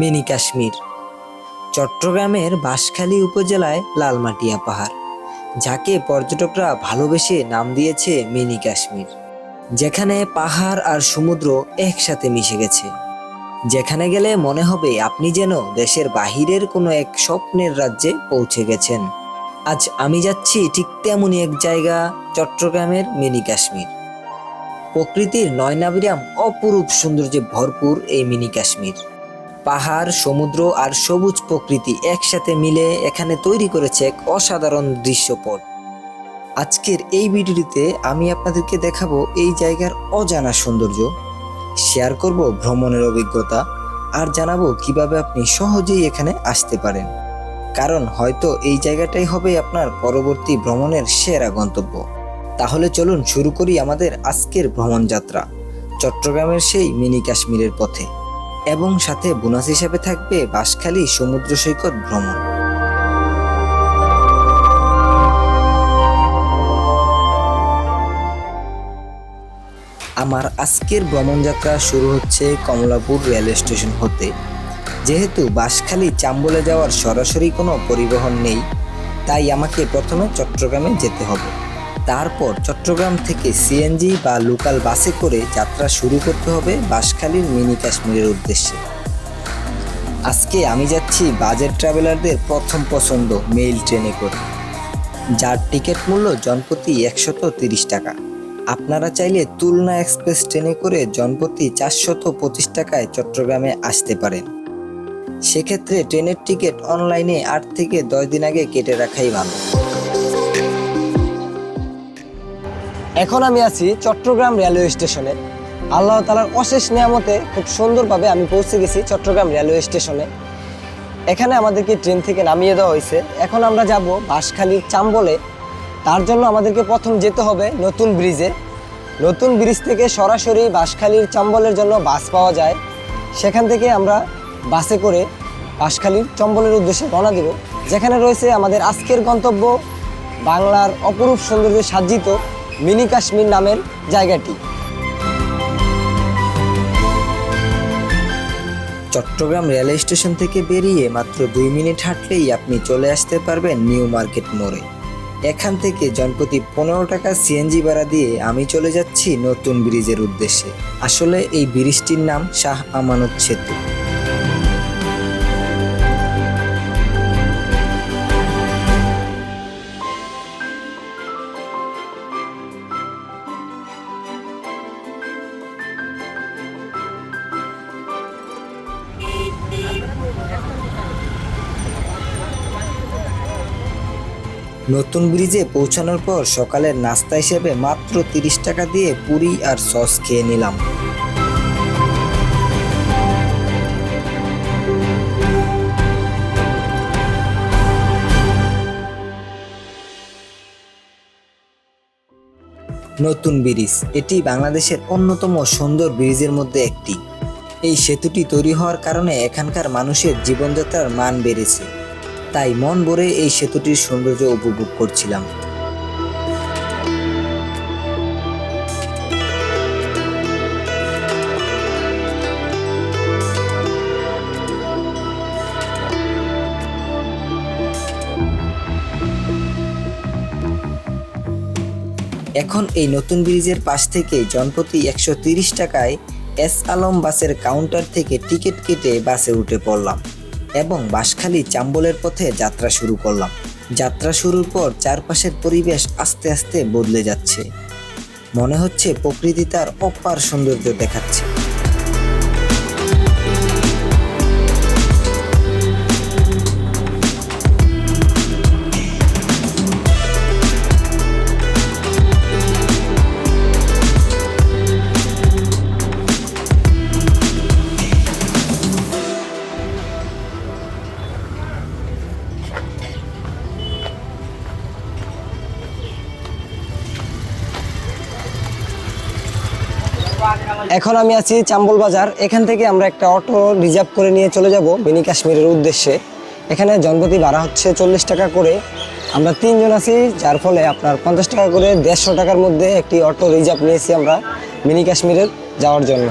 Mini Kashmir. চট্টগ্রামের বাঁশখালী উপজেলায় লালমাটিয়া পাহাড়, যাকে পর্যটকরা ভালোবেসে নাম দিয়েছে মিনি কাশ্মীর, যেখানে পাহাড় আর সমুদ্র একসাথে মিশে গেছে। যেখানে গেলে মনে হবে আপনি যেন দেশের বাহিরের কোনো এক স্বপ্নের রাজ্যে পৌঁছে গেছেন। আজ আমি যাচ্ছি ঠিক তেমনই এক জায়গা, চট্টগ্রামের মিনি কাশ্মীর। প্রকৃতির নয়নাবিরাম অপরূপ সৌন্দর্যে ভরপুর এই মিনি কাশ্মীর। পাহাড়, সমুদ্র আর সবুজ প্রকৃতি একসাথে মিলে এখানে তৈরি করেছে এক অসাধারণ দৃশ্যপট। আজকের এই ভিডিওটিতে আমি আপনাদেরকে দেখাবো এই জায়গার অজানা সৌন্দর্য, শেয়ার করব ভ্রমণের অভিজ্ঞতা, আর জানাব কীভাবে আপনি সহজেই এখানে আসতে পারেন। কারণ হয়তো এই জায়গাটাই হবে আপনার পরবর্তী ভ্রমণের সেরা গন্তব্য। তাহলে চলুন শুরু করি আমাদের আজকের ভ্রমণ যাত্রা চট্টগ্রামের সেই মিনি কাশ্মীরের পথে। এবং সাথে বোনাস হিসাবে থাকবে বাঁশখালী সমুদ্র সৈকত ভ্রমণ। আমার আজকের ভ্রমণযাত্রা শুরু হচ্ছে কমলাপুর রেল স্টেশন হতে। যেহেতু বাঁশখালী চাম্বলে যাওয়ার সরাসরি কোনো পরিবহন নেই, তাই আমাকে প্রথমে চট্টগ্রামে যেতে হবে। তারপর চট্টগ্রাম থেকে সিএনজি বা লোকাল বাসে করে যাত্রা শুরু করতে হবে বাঁশখালীর মিনি কাশ্মীরের উদ্দেশ্যে। আজকে আমি যাচ্ছি বাজেট ট্রাভেলারদের প্রথম পছন্দ মেইল ট্রেনে করে। যার টিকিট মূল্য জনপ্রতি একশত তিরিশ টাকা। আপনারা চাইলে তুলনা এক্সপ্রেস ট্রেনে করে জনপ্রতি চারশত পঁচিশ টাকায় চট্টগ্রামে আসতে পারেন। সেক্ষেত্রে ট্রেনের টিকিট অনলাইনে আট থেকে দশ দিন আগে কেটে রাখাই ভালো। এখন আমি আছি চট্টগ্রাম রেলওয়ে স্টেশনে। আল্লাহ তালার অশেষ নিয়ামতে খুব সুন্দরভাবে আমি পৌঁছে গেছি চট্টগ্রাম রেলওয়ে স্টেশনে। এখানে আমাদেরকে ট্রেন থেকে নামিয়ে দেওয়া হয়েছে। এখন আমরা যাব বাঁশখালীর চাম্বলে। তার জন্য আমাদেরকে প্রথম যেতে হবে নতুন ব্রিজে। নতুন ব্রিজ থেকে সরাসরি বাঁশখালীর চাম্বলের জন্য বাস পাওয়া যায়। সেখান থেকে আমরা বাসে করে বাঁশখালীর চম্বলের উদ্দেশ্যে রওনা দেব। যেখানে রয়েছে আমাদের আজকের গন্তব্য বাংলার অপরূপ সৌন্দর্যে সাজ্জিত মিনি কাশ্মীর নামের জায়গাটি। চট্টগ্রাম রেল স্টেশন থেকে বেরিয়ে মাত্র দুই মিনিট হাঁটলেই আপনি চলে আসতে পারবেন নিউ মার্কেট মোড়ে। এখান থেকে জনপ্রতি পনেরো টাকা সিএনজি ভাড়া দিয়ে আমি চলে যাচ্ছি নতুন ব্রিজের উদ্দেশ্যে। আসলে এই ব্রিজটির নাম শাহ আমানত সেতু। নতুন ব্রিজে পৌঁছানোর পর সকালের নাস্তা হিসেবে মাত্র তিরিশ টাকা দিয়ে পুরি আর সস খেয়ে নিলাম। নতুন ব্রিজ, এটি বাংলাদেশের অন্যতম সুন্দর ব্রিজের মধ্যে একটি। এই সেতুটি তৈরি হওয়ার কারণে এখানকার মানুষের জীবনযাত্রার মান বেড়েছে। তাই মন ভরে এই সেতুটির সৌন্দর্য উপভোগ করছিলাম। এখন এই নতুন ব্রিজের পাশ থেকে জনপ্রতি একশো টাকায় এস আলম বাসের কাউন্টার থেকে টিকিট কেটে বাসে উঠে পড়লাম। এবং বাঁশখালী চাম্বলের পথে যাত্রা শুরু করলাম। যাত্রা শুরুর পর চারপাশের পরিবেশ আস্তে আস্তে বদলে যাচ্ছে। মনে হচ্ছে প্রকৃতি তার অপার সৌন্দর্য দেখাচ্ছে। এখন আমি আছি চাম্বল বাজার। এখান থেকে আমরা একটা অটো রিজার্ভ করে নিয়ে চলে যাব মিনি কাশ্মীরের উদ্দেশ্যে। এখানে জনপ্রতি ভাড়া হচ্ছে চল্লিশ টাকা করে। আমরা তিনজন আছি, যার ফলে আপনার পঞ্চাশ টাকা করে দেড়শো টাকার মধ্যে একটি অটো রিজার্ভ নিয়েছি আমরা মিনি কাশ্মীরের যাওয়ার জন্য।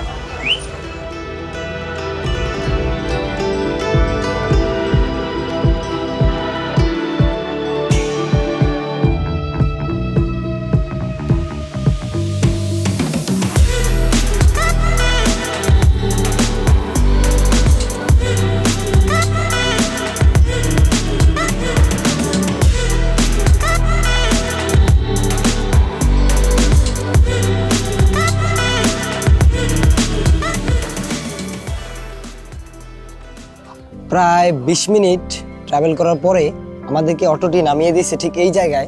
প্রায় বিশ মিনিট ট্রাভেল করার পরে আমাদেরকে অটোটি নামিয়ে দিয়েছে ঠিক এই জায়গায়।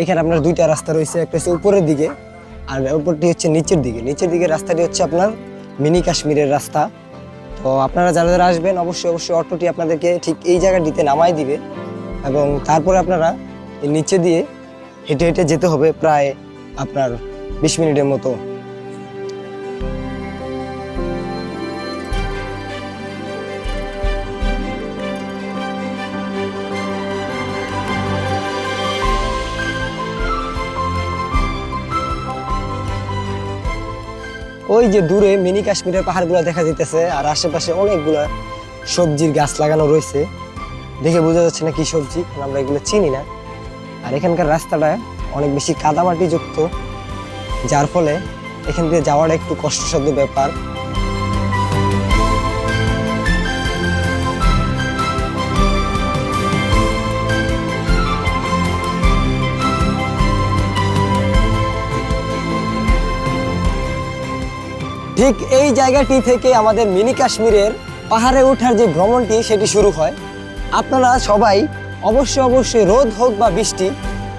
এখানে আপনার দুইটা রাস্তা রয়েছে, একটা হচ্ছে উপরের দিকে আর উপরটি হচ্ছে নিচের দিকে। নিচের দিকে রাস্তাটি হচ্ছে আপনার মিনি কাশ্মীরের রাস্তা। তো আপনারা যারা যারা আসবেন, অবশ্যই অবশ্যই অটোটি আপনাদেরকে ঠিক এই জায়গাটিতে নামাই দিবে এবং তারপরে আপনারা নিচে দিয়ে হেঁটে হেঁটে যেতে হবে প্রায় আপনার বিশ মিনিটের মতো। ওই যে দূরে মিনি কাশ্মীরের পাহাড়গুলো দেখা যেতেছে আর আশেপাশে অনেকগুলো সবজির গাছ লাগানো রয়েছে। দেখে বোঝা যাচ্ছে না কি সবজি আমরা এগুলো চিনি না। আর এখানকার রাস্তাটা অনেক বেশি কাদামাটি যুক্ত যার ফলে এখান থেকে যাওয়াটা একটু কষ্টসাধ্য ব্যাপার। ঠিক এই জায়গাটি থেকে আমাদের মিনি কাশ্মীরের পাহাড়ে ওঠার যে ভ্রমণটি, সেটি শুরু হয়। আপনারা সবাই অবশ্যই অবশ্যই রোদ হোক বা বৃষ্টি,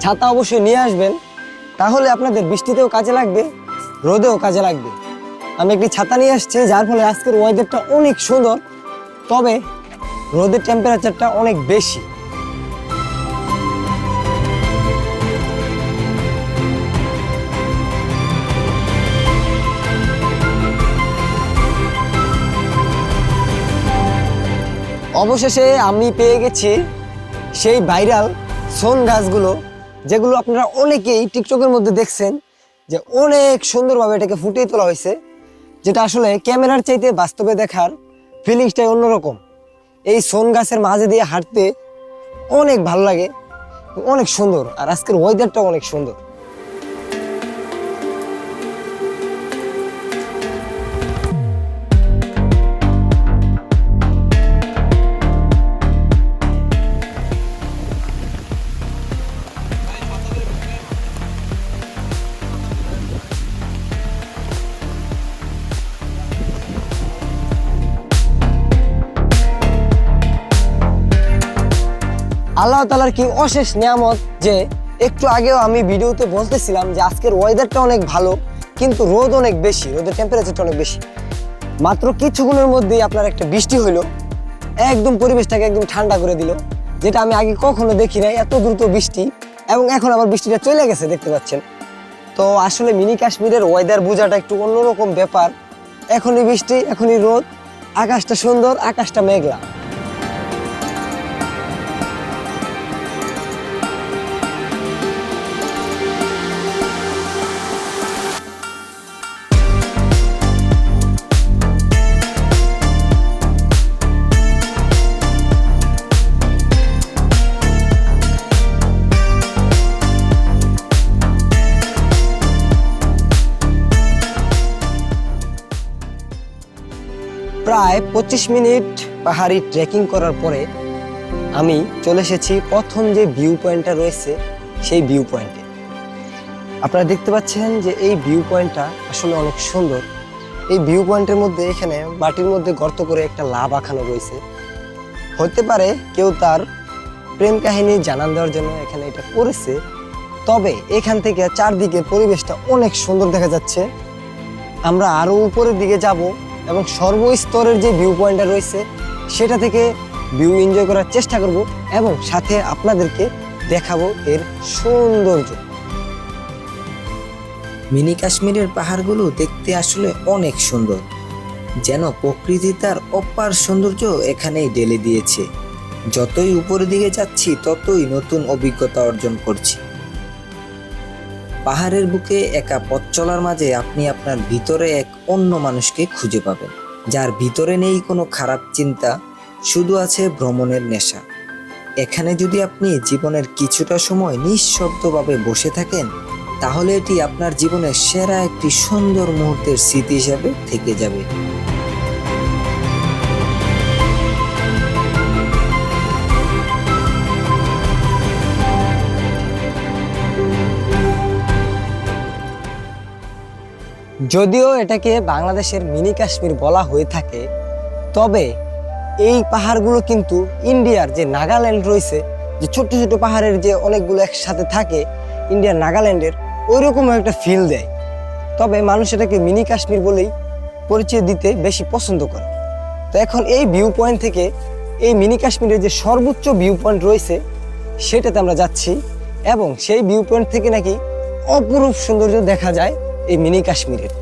ছাতা অবশ্যই নিয়ে আসবেন। তাহলে আপনাদের বৃষ্টিতেও কাজে লাগবে, রোদেও কাজে লাগবে। আমি একটি ছাতা নিয়ে আসছি, যার ফলে আজকের ওয়েদারটা অনেক সুন্দর, তবে রোদের টেম্পারেচারটা অনেক বেশি। অবশেষে আমি পেয়ে গেছি সেই ভাইরাল সোন গাছগুলো, যেগুলো আপনারা অনেকেই টিকটকের মধ্যে দেখছেন যে অনেক সুন্দরভাবে এটাকে ফুটিয়ে তোলা হয়েছে, যেটা আসলে ক্যামেরার চাইতে বাস্তবে দেখার ফিলিংসটাই অন্যরকম। এই সোন গাছের মাঝে দিয়ে হাঁটতে অনেক ভালো লাগে, অনেক সুন্দর। আর আজকের ওয়েদারটাও অনেক সুন্দর। আল্লাহ তালার কি অশেষ নিয়ামত যে একটু আগেও আমি ভিডিওতে বলতেছিলাম যে আজকের ওয়েদারটা অনেক ভালো, কিন্তু রোদ অনেক বেশি, রোদের টেম্পারেচারটা অনেক বেশি। মাত্র কিছুক্ষণের মধ্যেই আপনার একটা বৃষ্টি হইল, একদম পরিবেশটাকে একদম ঠান্ডা করে দিল, যেটা আমি আগে কখনো দেখি নাই, এত দ্রুত বৃষ্টি, এবং এখন আবার বৃষ্টিটা চলে গেছে, দেখতে পাচ্ছেন। তো আসলে মিনি কাশ্মীরের ওয়েদার বোঝাটা একটু অন্যরকম ব্যাপার। এখনই বৃষ্টি, এখনই রোদ, আকাশটা সুন্দর, আকাশটা মেঘলা। প্রায় পঁচিশ মিনিট পাহাড়ি ট্রেকিং করার পরে আমি চলে এসেছি প্রথম যে ভিউ পয়েন্টটা রয়েছে, সেই ভিউ পয়েন্টে আপনারা দেখতে পাচ্ছেন যে এই ভিউ পয়েন্টটা আসলে অনেক সুন্দর। এই ভিউ পয়েন্টের মধ্যে এখানে মাটির মধ্যে গর্ত করে একটা লাভ আঁকানো রয়েছে। হতে পারে কেউ তার প্রেম কাহিনী জানান দেওয়ার জন্য এখানে এটা করেছে, তবে এখান থেকে চারদিকে পরিবেশটা অনেক সুন্দর দেখা যাচ্ছে। আমরা আরও উপরের দিকে যাব। এবং সর্বস্তরের যে ভিউ পয়েন্টটা রয়েছে, সেটা থেকে ভিউ এনজয় করার চেষ্টা করব এবং সাথে আপনাদেরকে দেখাবো এর সৌন্দর্য। মিনি কাশ্মীরের পাহাড়গুলো দেখতে আসলে অনেক সুন্দর, যেন প্রকৃতি তার অপার সৌন্দর্য এখানেই ঢেলে দিয়েছে। যতই উপরের দিকে যাচ্ছি, ততই নতুন অভিজ্ঞতা অর্জন করছি। পাহাড়ের বুকে একা পথ চলার মাঝে আপনি আপনার ভিতরে এক অন্য মানুষকে খুঁজে পাবেন, যার ভিতরে নেই কোনো খারাপ চিন্তা, শুধু আছে ভ্রমণের নেশা। এখানে যদি আপনি জীবনের কিছুটা সময় নিঃশব্দভাবে বসে থাকেন, তাহলে এটি আপনার জীবনের সেরা একটি সুন্দর মুহূর্তের স্মৃতি হিসাবে থেকে যাবে। যদিও এটাকে বাংলাদেশের মিনি কাশ্মীর বলা হয়ে থাকে, তবে এই পাহাড়গুলো কিন্তু ইন্ডিয়ার যে নাগাল্যান্ড রয়েছে, যে ছোট্ট ছোট পাহাড়ের যে অনেকগুলো একসাথে থাকে, ইন্ডিয়ার নাগাল্যান্ডের ওই রকম একটা ফিল দেয়। তবে মানুষ এটাকে মিনি কাশ্মীর বলেই পরিচয় দিতে বেশি পছন্দ করে। তো এখন এই ভিউ পয়েন্ট থেকে এই মিনি কাশ্মীরের যে সর্বোচ্চ ভিউ পয়েন্ট রয়েছে, সেটাতে আমরা যাচ্ছি এবং সেই ভিউ পয়েন্ট থেকে নাকি অপরূপ সৌন্দর্য দেখা যায়। এই মিনি কাশ্মীরের।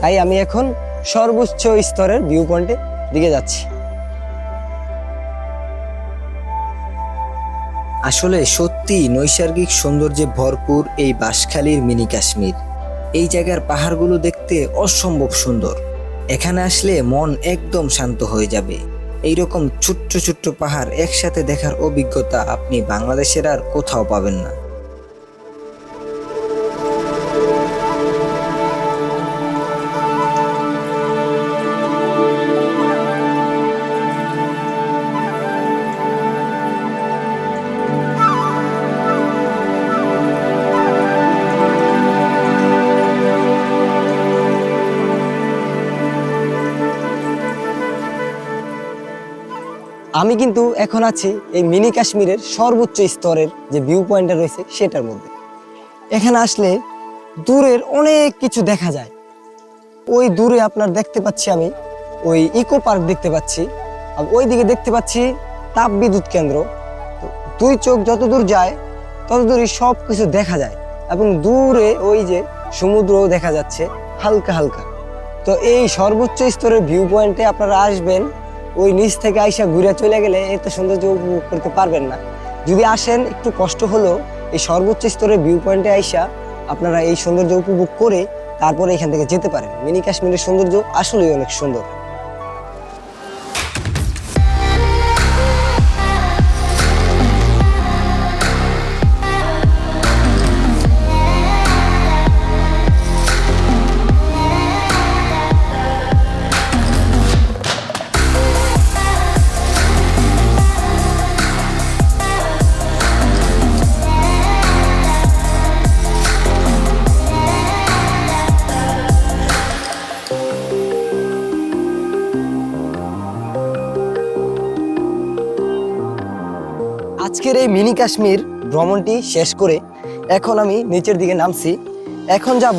তাই আমি এখন সর্বোচ্চ স্তরের ভিউ পয়েন্টের দিকে যাচ্ছি। আসলে সত্যি নৈসর্গিক সৌন্দর্যে ভরপুর এই বাঁশখালীর মিনি কাশ্মীর। এই জায়গার পাহাড়গুলো দেখতে অসম্ভব সুন্দর। এখানে আসলে মন একদম শান্ত হয়ে যাবে। এইরকম ছোট্ট ছোট্ট পাহাড় একসাথে দেখার অভিজ্ঞতা আপনি বাংলাদেশের আর কোথাও পাবেন না। আমি কিন্তু এখন আছি এই মিনি কাশ্মীরের সর্বোচ্চ স্তরের যে ভিউ পয়েন্টটা রয়েছে সেটার মধ্যে। এখানে আসলে দূরের অনেক কিছু দেখা যায়। ওই দূরে আপনার দেখতে পাচ্ছি আমি, ওই ইকো পার্ক দেখতে পাচ্ছি, আর ওই দিকে দেখতে পাচ্ছি তাপ বিদ্যুৎ কেন্দ্র দুই চোখ যত দূর যায় তত দূরই সব কিছু দেখা যায় এবং দূরে ওই যে সমুদ্রও দেখা যাচ্ছে, হালকা হালকা। তো এই সর্বোচ্চ স্তরের ভিউ পয়েন্টে আপনারা আসবেন ওই নিচ থেকে আইসা ঘুরে চলে গেলে এত সৌন্দর্য উপভোগ করতে পারবেন না। যদি আসেন, একটু কষ্ট হলেও এই সর্বোচ্চ স্তরের ভিউ পয়েন্টে আইসা আপনারা এই সৌন্দর্য উপভোগ করে তারপরে এখান থেকে যেতে পারেন। মিনি কাশ্মীরের সৌন্দর্য আসলেই অনেক সুন্দর। আজকের এই মিনি কাশ্মীর ভ্রমণটি শেষ করে এখন আমি নিচের দিকে নামছি। এখন যাব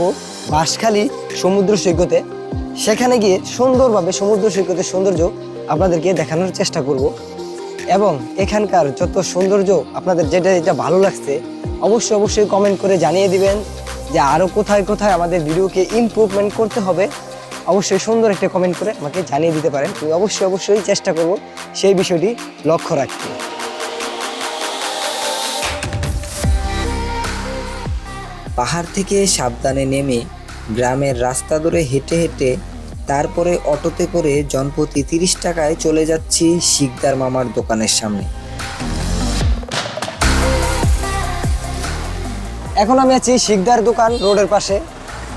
বাঁশখালী সমুদ্র সৈকতে। সেখানে গিয়ে সুন্দরভাবে সমুদ্র সৈকতের সৌন্দর্য আপনাদেরকে দেখানোর চেষ্টা করব। এবং এখানকার যত সৌন্দর্য আপনাদের যেটা যেটা ভালো লাগছে, অবশ্যই অবশ্যই কমেন্ট করে জানিয়ে দিবেন যে আরও কোথায় কোথায় আমাদের ভিডিওকে ইমপ্রুভমেন্ট করতে হবে। অবশ্যই সুন্দর একটা কমেন্ট করে আমাকে জানিয়ে দিতে পারেন। আমি অবশ্যই অবশ্যই চেষ্টা করব সেই বিষয়টি লক্ষ্য রাখতে। পাহাড় থেকে সাবধানে নেমে গ্রামের রাস্তা ধরে হেঁটে হেঁটে তারপরে অটোতে করে জনপ্রতি তিরিশ টাকায় চলে যাচ্ছি শিকদার মামার দোকানের সামনে। এখন আমি আছি শিকদার দোকান রোডের পাশে।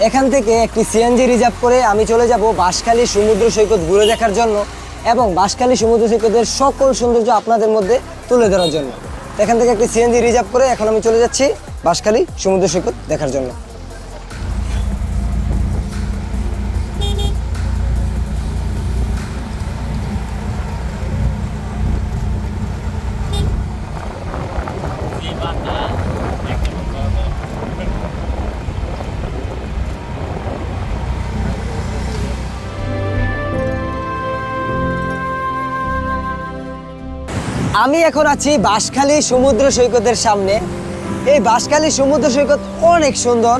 এখান থেকে একটি সিএনজি রিজার্ভ করে আমি চলে যাব বাঁশখালী সমুদ্র সৈকত ঘুরে দেখার জন্য এবং বাঁশখালী সমুদ্র সৈকতের সকল সৌন্দর্য আপনাদের মধ্যে তুলে ধরার জন্য। এখান থেকে একটি সিএনজি রিজার্ভ করে এখন আমি চলে যাচ্ছি বাঁশখালী সমুদ্র সৈকত দেখার জন্য। আমি এখন আছি বাঁশখালী সমুদ্র সৈকতের সামনে। এই বাঁশখালী সমুদ্র সৈকত অনেক সুন্দর।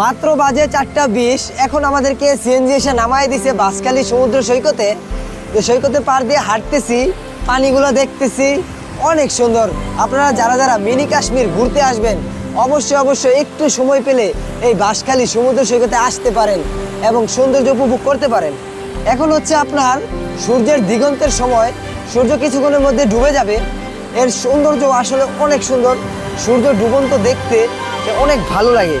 মাত্র বাজে চারটা বিশ, এখন আমাদেরকে সিএনজি এসে নামাই দিছে বাঁশখালী সমুদ্র সৈকতে। তো সৈকতে পার দিয়ে হাঁটতেছি, পানিগুলো দেখতেছি, অনেক সুন্দর। আপনারা যারা যারা মিনি কাশ্মীর ঘুরতে আসবেন, অবশ্যই অবশ্যই একটু সময় পেলে এই বাঁশখালী সমুদ্র সৈকতে আসতে পারেন এবং সৌন্দর্য উপভোগ করতে পারেন। এখন হচ্ছে আপনার সূর্যের দিগন্তের সময়। সূর্য কিছুক্ষণের মধ্যে ডুবে যাবে। এর সৌন্দর্য আসলে অনেক সুন্দর। সূর্য ডুবন্ত দেখতে অনেক ভালো লাগে।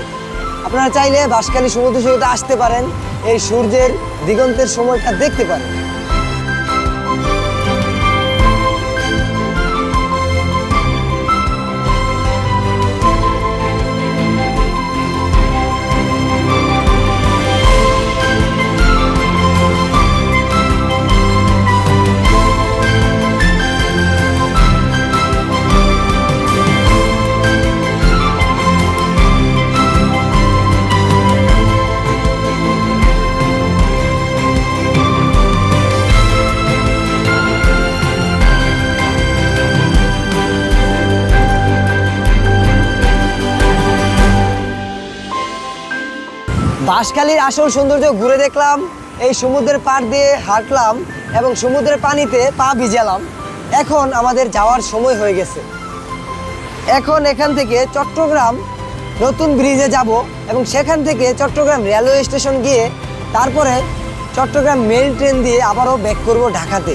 আপনারা চাইলে বাঁশখালী সমুদ্র সৈকতে আসতে পারেন। এই সূর্যের দিগন্তের সময়টা দেখতে পারেন। বাঁশখালীর আসল সৌন্দর্য ঘুরে দেখলাম, এই সমুদ্রের পাড় দিয়ে হাঁটলাম এবং সমুদ্রের পানিতে পা ভিজালাম। এখন আমাদের যাওয়ার সময় হয়ে গেছে। এখন এখান থেকে চট্টগ্রাম নতুন ব্রিজে যাব এবং সেখান থেকে চট্টগ্রাম রেলওয়ে স্টেশন গিয়ে তারপরে চট্টগ্রাম মেল ট্রেন দিয়ে আবারও ব্যাক করব ঢাকাতে।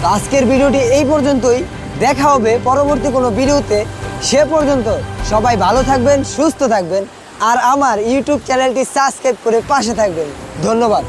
তো আজকের ভিডিওটি এই পর্যন্তই। দেখা হবে পরবর্তী কোনো ভিডিওতে। সে পর্যন্ত সবাই ভালো থাকবেন, সুস্থ থাকবেন। আর আমার ইউটিউব চ্যানেলটি সাবস্ক্রাইব করে পাশে থাকবেন। ধন্যবাদ।